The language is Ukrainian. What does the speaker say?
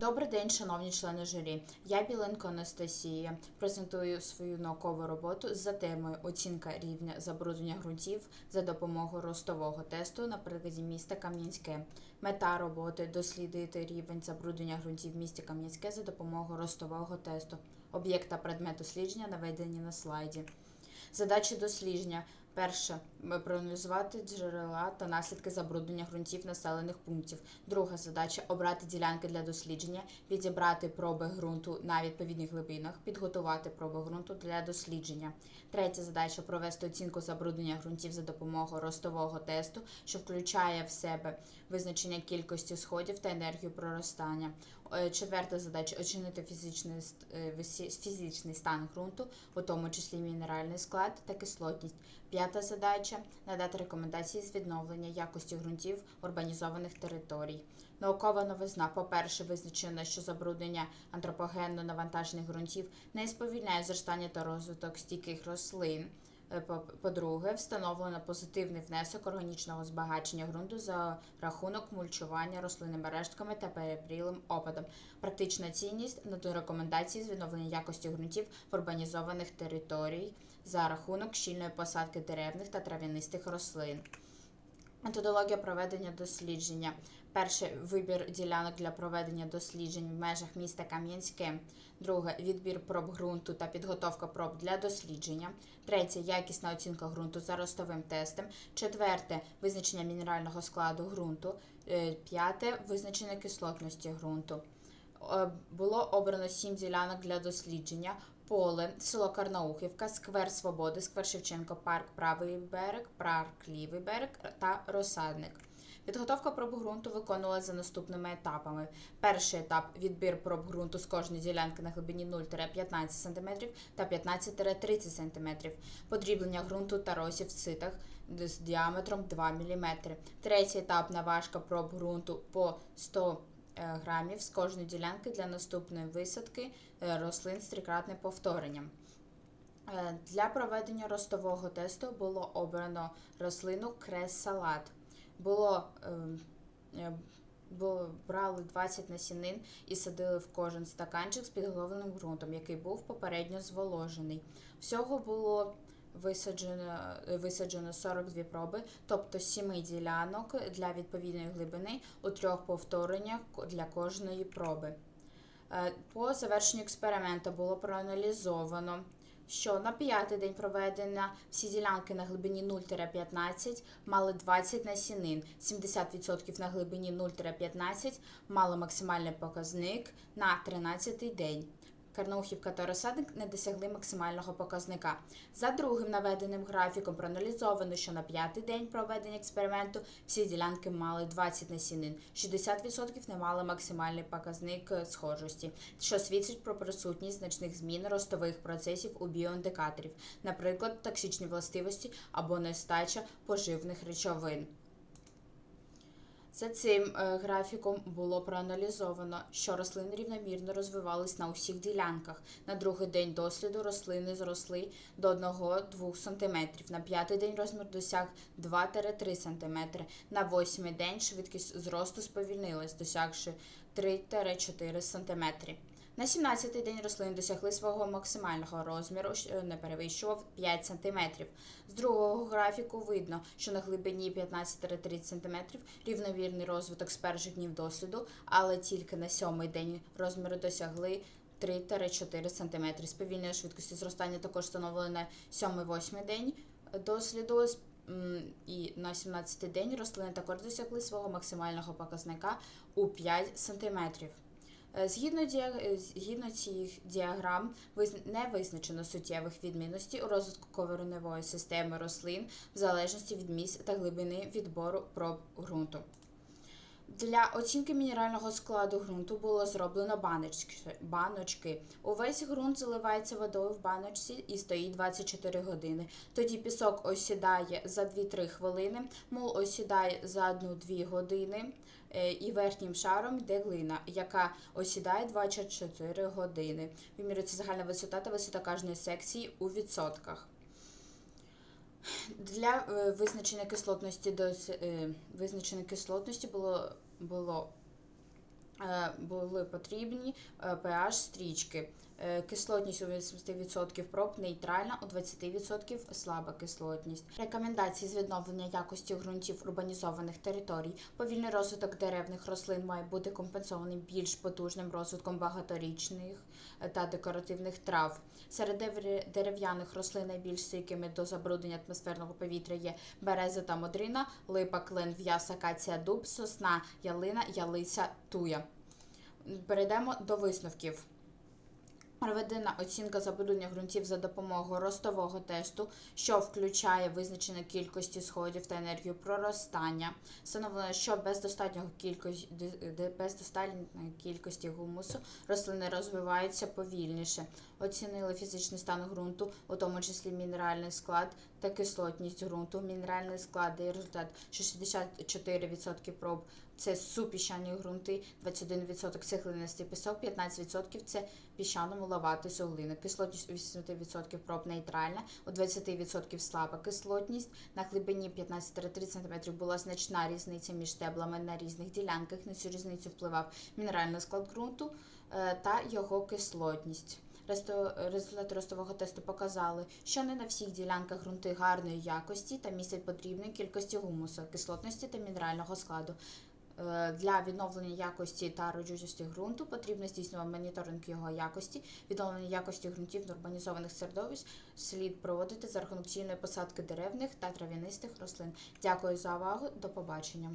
Добрий день, шановні члени журі. Я Біленко Анастасія. Презентую свою наукову роботу за темою оцінка рівня забруднення ґрунтів за допомогою ростового тесту на прикладі міста Кам'янське. Мета роботи дослідити рівень забруднення ґрунтів в місті Кам'янське за допомогою ростового тесту. Об'єкт та предмет дослідження наведені на слайді. Задачі дослідження. Перше проаналізувати джерела та наслідки забруднення ґрунтів населених пунктів. Друга задача обрати ділянки для дослідження, відібрати проби ґрунту на відповідних глибинах, підготувати проби ґрунту для дослідження. Третя задача провести оцінку забруднення ґрунтів за допомогою ростового тесту, що включає в себе визначення кількості сходів та енергію проростання. Е, Четверта задача оцінити фізичний, е, фізичний стан ґрунту, у тому числі мінеральний склад та кислотність. П'ята задача надати рекомендації з відновлення якості ґрунтів урбанізованих територій. Наукова новизна. По-перше, визначено, що забруднення антропогенно навантажених ґрунтів не сповільняє зростання та розвиток стійких рослин. Е, по- По-друге, встановлено позитивний внесок органічного збагачення ґрунту за рахунок мульчування рослинними рештками та перепрілим опадом. Практична цінність на рекомендації з відновлення якості ґрунтів в урбанізованих територій за рахунок щільної посадки деревних та трав'янистих рослин. Методологія проведення дослідження. Перше вибір ділянок для проведення досліджень в межах міста Кам'янське. Друге відбір проб ґрунту та підготовка проб для дослідження. Третє якісна оцінка ґрунту за ростовим тестом. Четверте визначення мінерального складу ґрунту. Е, П'яте визначення кислотності ґрунту. Е, Було обрано сім ділянок для дослідження. Поле, село Карнаухівка, сквер Свободи, сквер Шевченко, парк Правий берег, парк Лівий берег та розсадник. Підготовка проб ґрунту виконувалася за наступними етапами. Перший етап відбір проб ґрунту з кожної ділянки на глибині 0-15 см та 15-30 см. Подріблення ґрунту та розсів в ситах з діаметром 2 мм. Третій етап наважка проб ґрунту по 100 е, грамів з кожної ділянки для наступної висадки е, рослин з трикратним повторенням. Е, Для проведення ростового тесту було обрано рослину крес-салат. Було, ем, е, брали 20 насінин і садили в кожен стаканчик з підготовленим ґрунтом, який був попередньо зволожений. Всього було висаджено, е, висаджено 42 проби, тобто 7 ділянок для відповідної глибини у трьох повтореннях для кожної проби. Е, По завершенню експерименту було проаналізовано, що на п'ятий день проведення всі ділянки на глибині 0-15 мали 20 насінин, 70% на глибині 0-15 мали максимальний показник на 13 день. Карнаухівка та розсадник не досягли максимального показника. За другим наведеним графіком проаналізовано, що на п'ятий день проведення експерименту всі ділянки мали 20 насінин, 60% не мали максимальний показник е, схожості, що свідчить про присутність значних змін ростових процесів у біоіндикаторів, наприклад, токсичні властивості або нестача поживних речовин. За цим е, графіком було проаналізовано, що рослини рівномірно розвивались на усіх ділянках. На другий день досліду рослини зросли до 1-2 см. На п'ятий день розмір досяг 2-3 см. На восьмий день швидкість зросту сповільнилась, досягши 3-4 см. На 17-й день рослини досягли свого максимального розміру, що не перевищував 5 см. З другого графіку видно, що на глибині 15-30 см рівновірний розвиток з перших днів досліду, але тільки на сьомий день розміри досягли 3-4 см. Сповільнення швидкості зростання також встановлено на 7-8 день досліду. І на 17-й день рослини також досягли свого максимального показника у 5 см. Е, Згідно, діа... е, згідно цих діаграм виз не визначено суттєвих відмінностей у розвитку кореневої системи рослин в залежності від місць та глибини відбору проб ґрунту. Для оцінки мінерального складу ґрунту було зроблено баночки. баночки. Увесь ґрунт заливається водою в баночці і стоїть 24 години. Тоді пісок осідає за 2-3 хвилини, мул осідає за 1-2 години, е, і верхнім шаром йде глина, яка осідає 24 години. Вимірюється загальна висота та висота кожної секції у відсотках. Для е, визначення кислотності е, визначення кислотності було, було е, були потрібні pH стрічки. Е, Кислотність у 80% проб нейтральна, у 20% слаба кислотність. Рекомендації з відновлення якості ґрунтів урбанізованих територій. Повільний розвиток деревних рослин має бути компенсований більш потужним розвитком багаторічних е, та декоративних трав. Серед дерев'яних рослин найбільш стійкими до забруднення атмосферного повітря є береза та модрина, липа, клен, в'яз, акація, дуб, сосна, ялина, ялиця, туя. Перейдемо до висновків. Проведена оцінка забруднення ґрунтів за допомогою ростового тесту, що включає визначення кількості сходів та енергію проростання. Встановлено, що без достатньої кількості, без достатньої кількості гумусу рослини розвиваються повільніше. Оцінили фізичний стан ґрунту, у тому числі мінеральний склад та кислотність ґрунту. Мінеральний склад дає результат, що 64% проб це супіщані ґрунти, 21% це глинистий пісок, 15% це піщано-муловатий суглина. Кислотність у 80% проб нейтральна, у 20% слаба кислотність. На глибині 15-30 см була значна різниця між стеблами на різних ділянках. На цю різницю впливав мінеральний склад ґрунту е, та його кислотність. Результати ростового тесту показали, що не на всіх ділянках ґрунти гарної якості та містять потрібної кількості гумусу, кислотності та мінерального складу. Е, Для відновлення якості та родючості ґрунту потрібно здійснювати моніторинг його якості. Відновлення якості ґрунтів в урбанізованих середовищ слід проводити за рахунок посадки деревних та трав'янистих рослин. Дякую за увагу. До побачення.